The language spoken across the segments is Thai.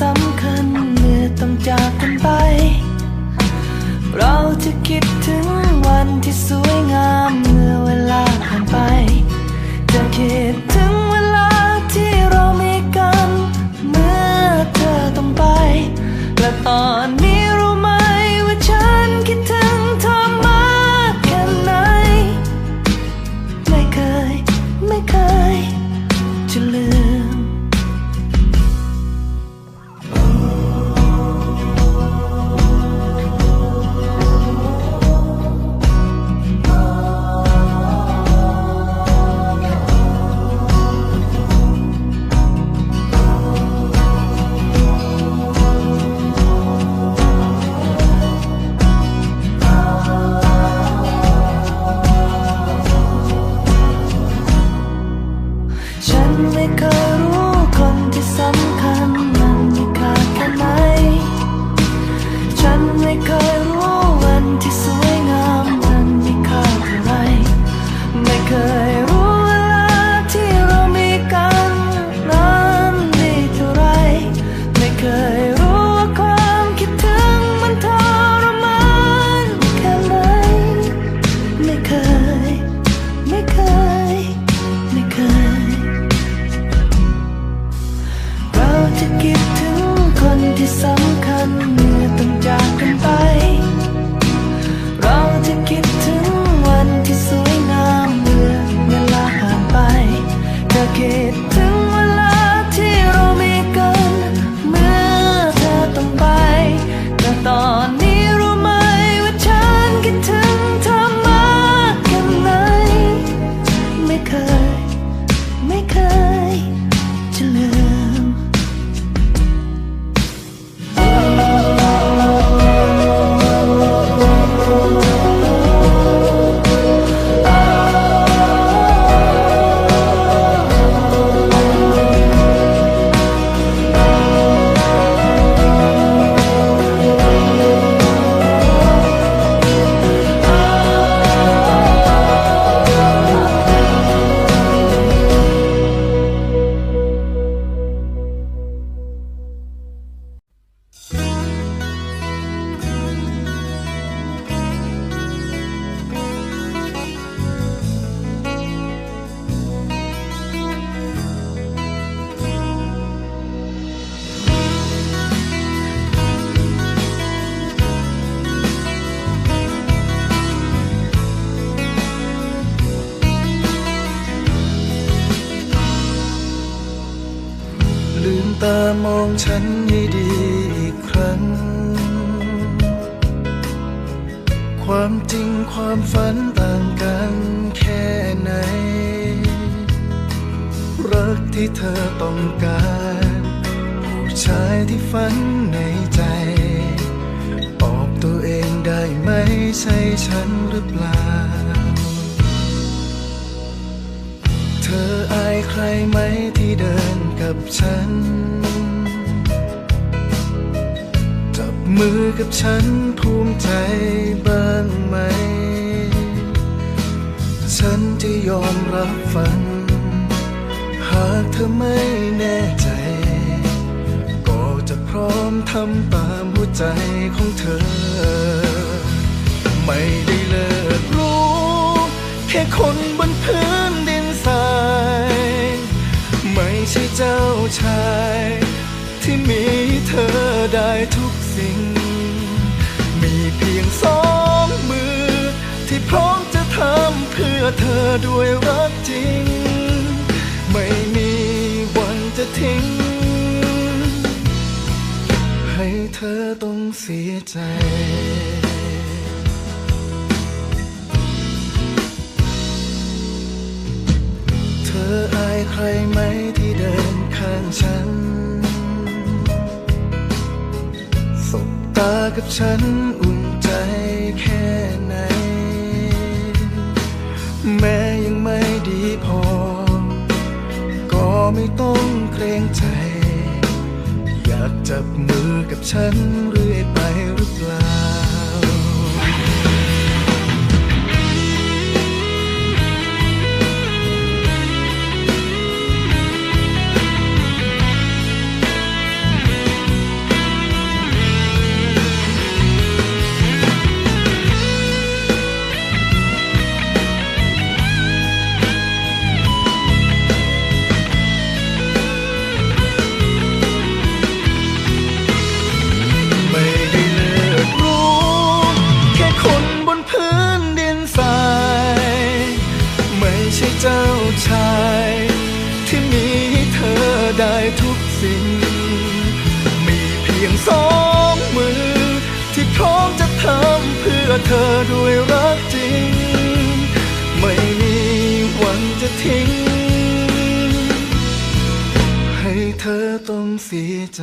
สำคัญเมื่อต้องจากกันไป เราจะคิดถึงวันที่สวยงามเมื่อเวลาผ่านไป จะคิด ฉันให้ดีอีกครั้ง ความจริงความฝันต่างกันแค่ไหน รักที่เธอต้องการ ผู้ชายที่ฝันในใจ บอกตัวเองได้ไหมใช่ฉันหรือเปล่า เธออายใครไหมที่เดินกับฉัน มือกับฉันภูมิใจบ้างไหม ฉันจะยอมรับฟังหากเธอไม่แน่ใจ ก็จะพร้อมทำตามหัวใจของเธอ ไม่ได้เลิกรู้ แค่คนบนพื้นดินทราย ไม่ใช่เจ้าชาย ที่มีเธอได้ทุก สองมือ ที่พร้อมจะทำเพื่อเธอด้วยรักจริง ไม่มีวันจะทิ้ง ให้เธอต้องเสียใจเธออายใครไหมที่เดินข้างฉัน สบตากับฉันอุ่น ไม่ต้องเกรงใจ อยากจับมือกับฉันหรือ ธอด้วยรักจริง ไม่มีวันจะทิ้ง ให้เธอต้องเสียใจ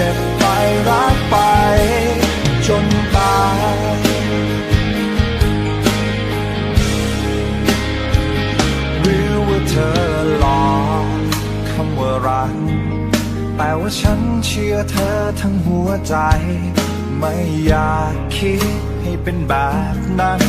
จ็บไปรักไป จนตายหรือว่าเธอหลอกคำว่ารักแต่ว่าฉันเชื่อเธอทั้งหัวใจ ไม่อยากคิดให้เป็นแบบนั้น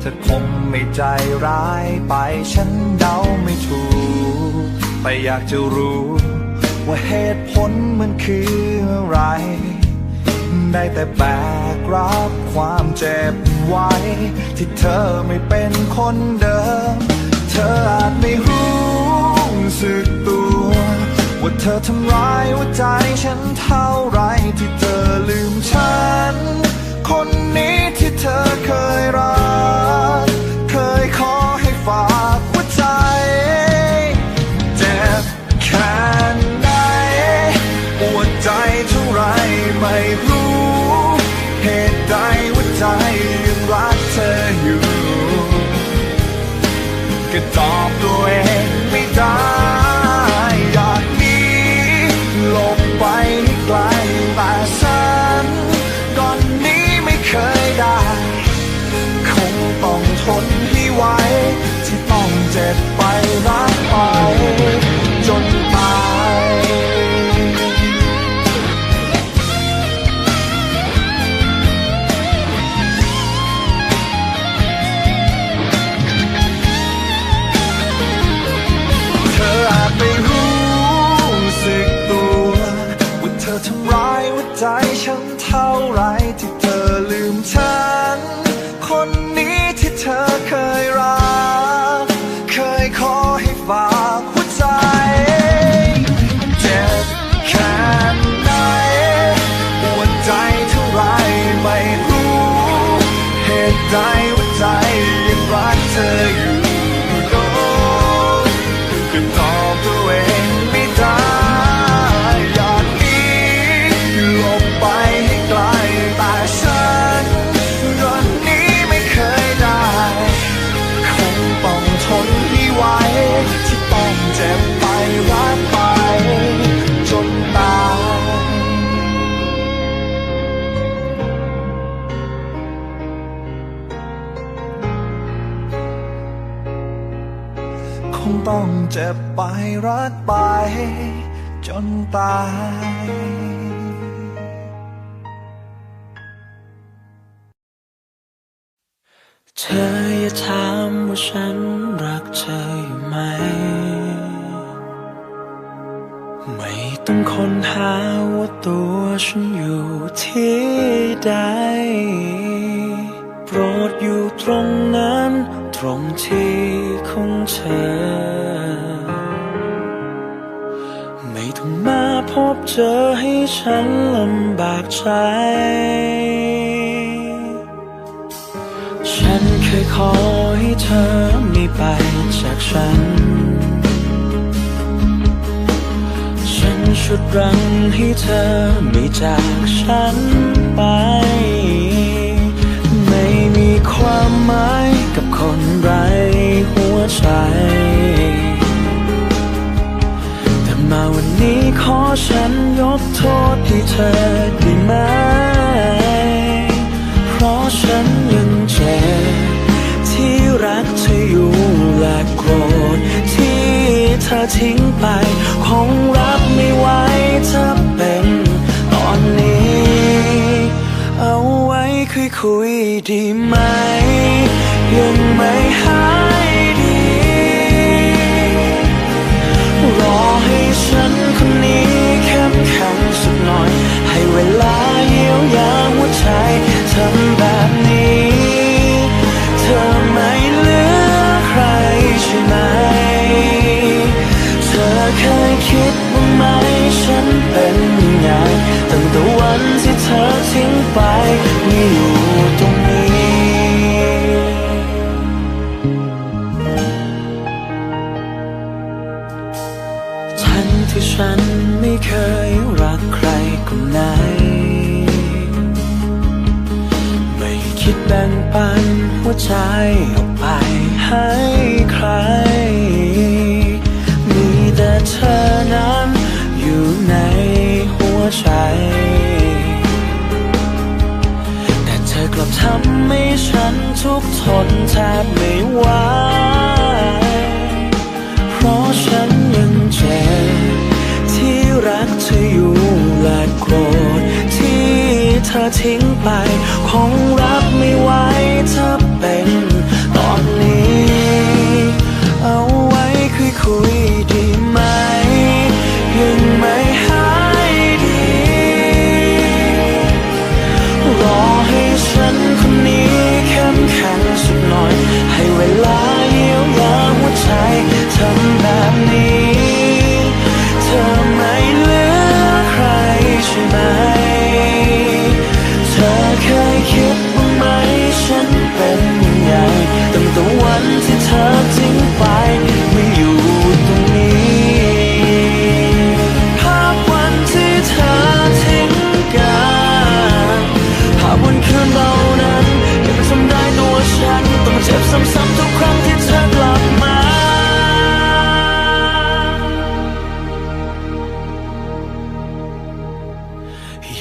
เธอคงไม่ใจร้ายไปฉันเดาไม่ถูก แต่อยากจะรู้ ว่าเหตุผลมันคืออะไร ได้แต่แบกรับความเจ็บไว้ ที่เธอไม่เป็นคนเดิม เธออาจไม่รู้สึกตัว ว่าเธอทำร้ายหัวใจฉันเท่าไรที่เธอลืมฉัน คนนี้ที่เธอเคยรัก ทนให้ไหวที่ต้องเจ็บ เธอเคย รักไป จนตายเธออย่าถามว่าฉันรักเธออยู่ไหม ไม่ต้องค้นหาว่าตัวฉันอยู่ที่ใด โปรดอยู่ตรงนั้น ตรงที่ของเธอ บเจอให้ฉันลำบากใจ ฉันเคยขอให้เธอไม่ไปจากฉัน ฉันชุดรังให้เธอไม่จากฉันไป ไม่มีความหมายกับคนไร้หัวใจ นี้ขอฉันยกโทษให้เธอได้ไหม เพราะฉันยังเจ็บที่รักเธออยู่และโกรธที่เธอทิ้งไป คงรับไม่ไหวถ้าเป็นตอนนี้ เอาไว้คุยคุยดีไหม แบ่งปันหัวใจออกไปให้ใคร มีแต่เธอนั้นอยู่ในหัวใจ แต่เธอกลับทำให้ฉันทุกทนแทบไม่ไหว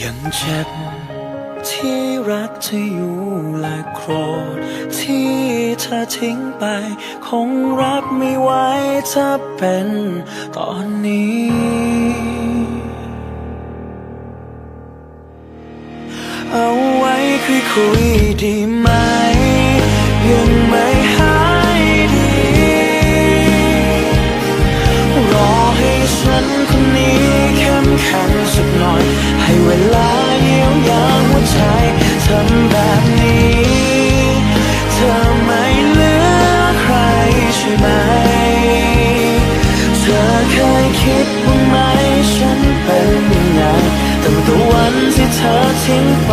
ยังเจ็บที่รักจะออยู่และโกรธที่เธอทิ้งไป คงรับไม่ไหวถ้าเป็นตอนนี้ เอาไว้คุยคุยดีไหม ลาเยียวยาหัวใจทำแบบนี้ เธอไม่เหลือใครใช่ไหม เธอเคยคิดบ้างไหมฉันเป็นยังไงตั้งแต่วันที่เธอทิ้งไป